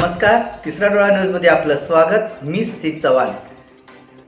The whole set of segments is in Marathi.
नमस्कार तिसरा डोळा न्यूजमध्ये आपलं स्वागत. मी स्थित चव्हाण.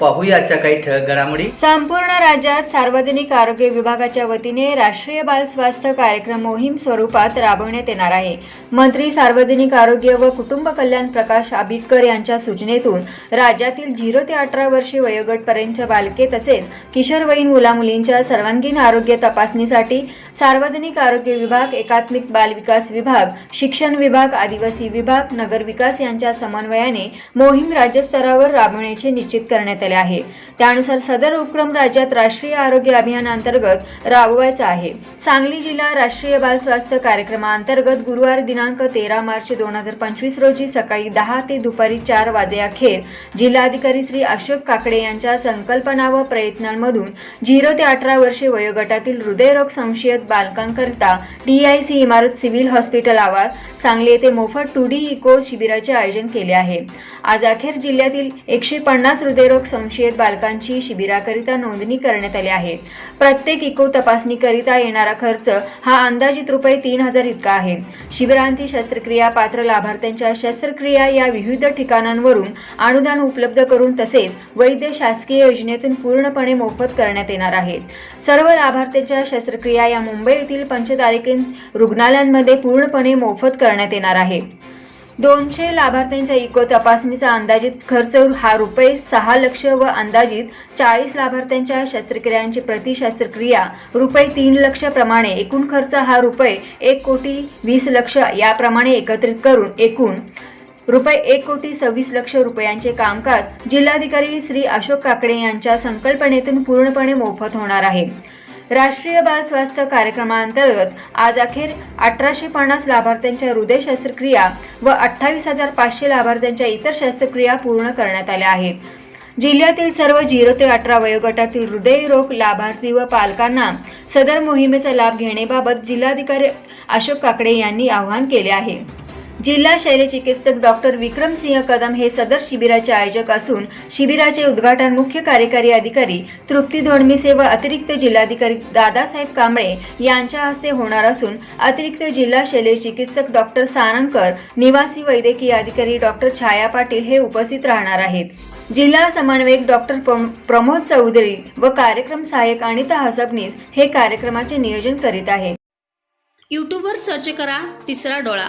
पाहूयाच्या काही ठळक घडामोडी. संपूर्ण राज्यात सार्वजनिक आरोग्य विभागाच्या वतीने राष्ट्रीय बाल स्वास्थ्य कार्यक्रम मोहीम स्वरूपात राबवण्यात येणार आहे. मंत्री सार्वजनिक आरोग्य व कुटुंब कल्याण प्रकाश आबिटकर यांच्या सूचनेतून राज्यातील झिरो ते अठरा वर्षे वयोगटपर्यंतच्या बालके तसेच किशोरवयीन मुलामुलींच्या सर्वांगीण आरोग्य तपासणीसाठी सार्वजनिक आरोग्य विभाग एकात्मिक बाल विकास विभाग शिक्षण विभाग आदिवासी विभाग नगर विकास यांच्या समन्वयाने मोहीम राज्यस्तरावर राबवण्याचे निश्चित करण्यात आले आहे. त्यानुसार सदर उपक्रम राज्यात राष्ट्रीय आरोग्य अभियानांतर्गत राबवायचा आहे. सांगली जिल्हा राष्ट्रीय बाल स्वास्थ्य कार्यक्रमाअंतर्गत गुरुवार दिनांक तेरा मार्च दोन हजार पंचवीस रोजी सकाळी दहा ते दुपारी चार वाजेअखेर जिल्हाधिकारी श्री अशोक काकडे यांच्या संकल्पना व प्रयत्नांमधून झिरो ते अठरा वर्षे वयोगटातील हृदयरोग संशयित बालकांकरिता डीआयसी इमारत सिव्हिल हॉस्पिटल आवार सांगली येथे मोफत टू डी इको शिबिराचे आयोजन केले आहे. आज अखेर जिल्ह्यातील एकशे पन्नास हृदयरोग संशयित बालकांची शिबिराकरिता नोंदणी करण्यात आली आहे. प्रत्येक इको तपासणीकरिता येणारा खर्च हा अंदाजित रुपये तीन हजार इतका आहे. शिबिरांती शस्त्रक्रिया पात्र लाभार्थ्यांच्या शस्त्रक्रिया या विविध ठिकाणांवरून अनुदान उपलब्ध करून तसेच वैद्य शासकीय योजनेतून पूर्णपणे मोफत करण्यात येणार आहे. सर्व लाभार्थ्यांच्या शस्त्रक्रिया या मुंबई येथील पंचतारिकेन रुग्णालयांमध्ये पूर्णपणे मोफत करण्यात येणार आहे. दोनशे लाभार्थ्यांच्या इको तपासणीचा अंदाजित खर्च हा रुपये सहा लक्ष व अंदाजित चाळीस लाभार्थ्यांच्या शस्त्रक्रियांची प्रति शस्त्रक्रिया रुपये तीन लक्ष प्रमाणे एकूण खर्च हा रुपये एक कोटी वीस लक्ष याप्रमाणे एकत्रित करून एकूण रुपये एक कोटी सव्वीस लक्ष रुपयांचे कामकाज जिल्हाधिकारी श्री अशोक काकडे यांच्या संकल्पनेतून पूर्णपणे मोफत होणार आहे. राष्ट्रीय बाल स्वास्थ्य कार्यक्रमाअंतर्गत आज अखेर अठराशे पन्नास लाभार्थ्यांच्या हृदय शस्त्रक्रिया व अठ्ठावीस हजार पाचशे लाभार्थ्यांच्या इतर शस्त्रक्रिया पूर्ण करण्यात आल्या आहेत. जिल्ह्यातील सर्व झिरो ते अठरा वयोगटातील हृदयरोग लाभार्थी व पालकांना सदर मोहिमेचा लाभ घेण्याबाबत जिल्हाधिकारी अशोक काकडे यांनी आवाहन केले आहे. जिल्हा शल्यचिकित्सक डॉक्टर विक्रमसिंह कदम हे सदर शिबिराचे आयोजक असून शिबिराचे उद्घाटन मुख्य कार्यकारी अधिकारी तृप्ती धोडमिसे व अतिरिक्त जिल्हाधिकारी दादासाहेब कांबळे यांच्या हस्ते होणार असून अतिरिक्त जिल्हा शल्यचिकित्सक डॉक्टर सारंगकर निवासी वैद्यकीय अधिकारी डॉक्टर छाया पाटील हे उपस्थित राहणार आहेत. जिल्हा समन्वयक डॉक्टर प्रमोद चौधरी व कार्यक्रम सहाय्यक अनिता हसबनीस हे कार्यक्रमाचे नियोजन करीत आहेत. यूट्यूबवर सर्च करा तिसरा डोळा.